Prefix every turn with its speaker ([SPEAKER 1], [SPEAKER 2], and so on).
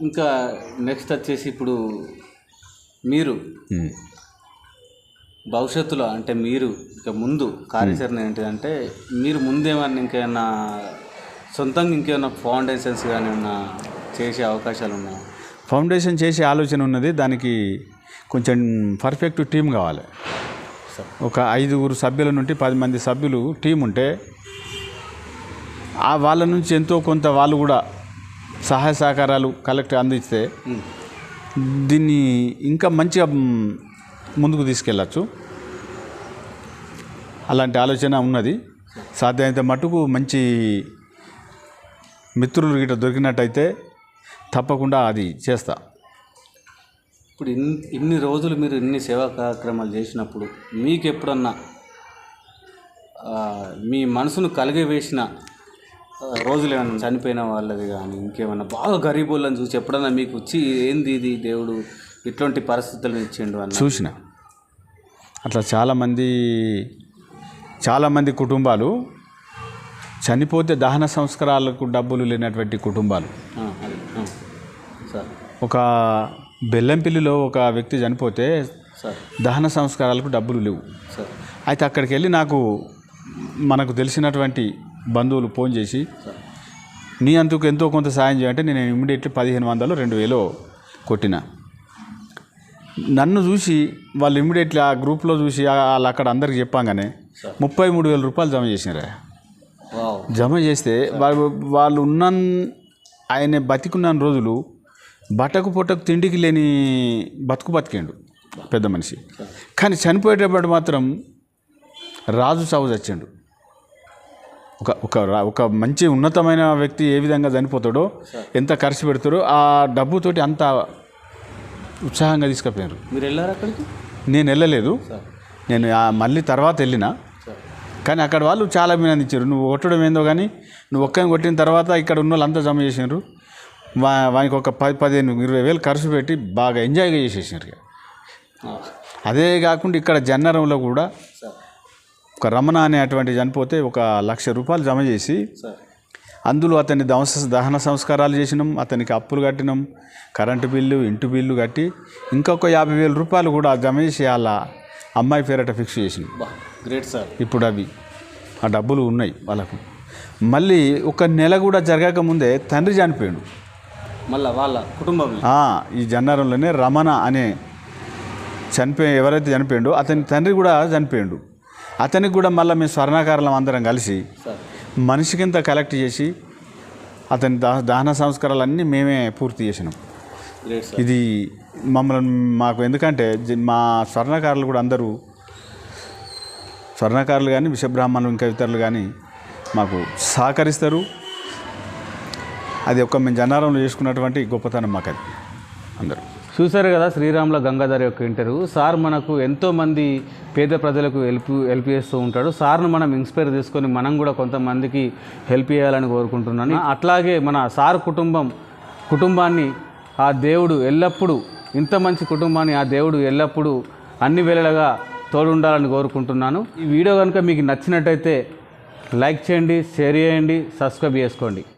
[SPEAKER 1] ఇంకా నెక్స్ట్ వచ్చేసి ఇప్పుడు మీరు. భవిష్యత్తులో అంటే మీరు ఇక ముందు కార్యాచరణ ఏంటిదంటే మీరు ముందేమన్నా ఇంకేమన్నా సొంతంగా ఇంకేమన్నా ఫౌండేషన్స్ కానీ ఏమన్నా చేసే అవకాశాలు ఉన్నాయా?
[SPEAKER 2] ఫౌండేషన్ చేసే ఆలోచన ఉన్నది. దానికి కొంచెం పర్ఫెక్ట్ టీం కావాలి. ఒక ఐదుగురు సభ్యుల నుండి పది మంది సభ్యులు టీం ఉంటే ఆ వాళ్ళ నుంచి ఎంతో కొంత వాళ్ళు కూడా సహాయ సహకారాలు కలెక్టర్ అందిస్తే దీన్ని ఇంకా మంచిగా ముందుకు తీసుకెళ్ళచ్చు. అలాంటి ఆలోచన ఉన్నది. సాధ్యమైనంత మటుకు మంచి మిత్రులు గిట్ట దొరికినట్టయితే తప్పకుండా అది చేస్తా.
[SPEAKER 1] ఇప్పుడు ఇన్ ఇన్ని రోజులు మీరు ఇన్ని సేవా కార్యక్రమాలు చేసినప్పుడు మీకు ఎప్పుడన్నా మీ మనసును కలిగవేసిన వేసిన రోజులు ఏమైనా చనిపోయిన వాళ్ళది కానీ ఇంకేమన్నా బాగా గరీబులను చూసి ఎప్పుడన్నా మీకు వచ్చి ఏంది ఇది దేవుడు ఇట్లాంటి పరిస్థితులను ఇచ్చిండు అన్న?
[SPEAKER 2] చూసిన. అట్లా చాలామంది చాలామంది కుటుంబాలు చనిపోతే దహన సంస్కారాలకు డబ్బులు లేనటువంటి కుటుంబాలు. ఒక బెల్లంపిల్లిలో ఒక వ్యక్తి చనిపోతే
[SPEAKER 1] సార్.
[SPEAKER 2] దహన సంస్కారాలకు డబ్బులు లేవు.
[SPEAKER 1] సార్.
[SPEAKER 2] అయితే అక్కడికి వెళ్ళి నాకు మనకు తెలిసినటువంటి బంధువులు ఫోన్ చేసి నీ అంతకు ఎంతో కొంత సాయం చేయంటే నేను ఇమ్మీడియట్లీ పదిహేను వందలు రెండు వేలు కొట్టిన. నన్ను చూసి వాళ్ళు ఇమ్మీడియట్లీ ఆ గ్రూప్లో చూసి వాళ్ళు అక్కడ అందరికి చెప్పంగానే ముప్పై మూడు వేల రూపాయలు జమ చేసినారా. జమ చేస్తే వాళ్ళు వాళ్ళు ఉన్న ఆయన బతికున్న రోజులు బట్టకు పొట్టకు తిండికి లేని బతుకు బతికిండు పెద్ద మనిషి. కానీ చనిపోయేటప్పుడు మాత్రం రాజు చావు చచ్చిండు. ఒక ఒక ఒక మంచి ఉన్నతమైన వ్యక్తి ఏ విధంగా చనిపోతాడో ఎంత ఖర్చు పెడతాడో ఆ డబ్బుతోటి అంత ఉత్సాహంగా తీసుకుపోయారు.
[SPEAKER 1] మీరు వెళ్ళారు అక్కడికి?
[SPEAKER 2] నేను వెళ్ళలేదు. నేను మళ్ళీ తర్వాత వెళ్ళిన. కానీ అక్కడ వాళ్ళు చాలా అభినందించారు. నువ్వు కొట్టడం ఏందో కానీ నువ్వు ఒక్కని కొట్టిన తర్వాత ఇక్కడ ఉన్న వాళ్ళంతా జమ చేసినారు. వా వానికి ఒక పది పదిహేను ఇరవై వేలు ఖర్చు పెట్టి బాగా ఎంజాయ్గా చేసేసినారు. అదే కాకుండా ఇక్కడ జన్నరంలో కూడా ఒక రమణ అనే అటువంటి చనిపోతే ఒక లక్ష రూపాయలు జమ చేసి
[SPEAKER 1] సార్
[SPEAKER 2] అందులో అతని దంశ దహన సంస్కారాలు చేసినాం అతనికి అప్పులు కట్టినాం కరెంటు బిల్లు ఇంటి బిల్లు కట్టి ఇంకొక యాభై వేల రూపాయలు కూడా జమ చేసి వాళ్ళ అమ్మాయి పేరట ఫిక్స్ చేసినాం.
[SPEAKER 1] Great sir.
[SPEAKER 2] ఇప్పుడు అవి ఆ డబ్బులు ఉన్నాయి వాళ్ళకు. మళ్ళీ ఒక నెల కూడా జరగక ముందే తండ్రి చనిపోయాడు.
[SPEAKER 1] మళ్ళా వాళ్ళ కుటుంబంలో
[SPEAKER 2] ఆ, ఈ జన్నారంలోనే రమణ అనే చనిపోయి ఎవరైతే చనిపోయాడో అతని తండ్రి కూడా చనిపోయాడు. అతనికి కూడా మళ్ళీ మేము స్వర్ణాకారం అందరం కలిసి మనిషికింత కలెక్ట్ చేసి అతని దా దహన సంస్కారాలు అన్నీ మేమే పూర్తి చేసినాం. ఇది మమ్మల్ని మాకు ఎందుకంటే మా స్వర్ణకారులు కూడా అందరూ స్వర్ణకారులు కానీ విషబ్రాహ్మణులు ఇంకా ఇతరులు కానీ మాకు సహకరిస్తారు. అది ఒక మేము జన్నారంలో చేసుకున్నటువంటి గొప్పతనం మాకు అది అందరూ.
[SPEAKER 1] చూశారు కదా శ్రీరాముల గంగాధర్ యొక్క ఇంటర్వ్యూ. సార్ మనకు ఎంతోమంది పేద ప్రజలకు హెల్ప్ హెల్ప్ చేస్తూ ఉంటాడు. సార్ను మనం ఇన్స్పైర్ తీసుకొని మనం కూడా కొంతమందికి హెల్ప్ చేయాలని కోరుకుంటున్నాను. అట్లాగే మన సార్ కుటుంబం కుటుంబాన్ని ఆ దేవుడు ఎల్లప్పుడూ ఇంత మంచి కుటుంబాన్ని ఆ దేవుడు ఎల్లప్పుడూ అన్ని వేళలుగా తోడుండాలని కోరుకుంటున్నాను. ఈ వీడియో కనుక మీకు నచ్చినట్టయితే లైక్ చేయండి షేర్ చేయండి సబ్స్క్రైబ్ చేసుకోండి.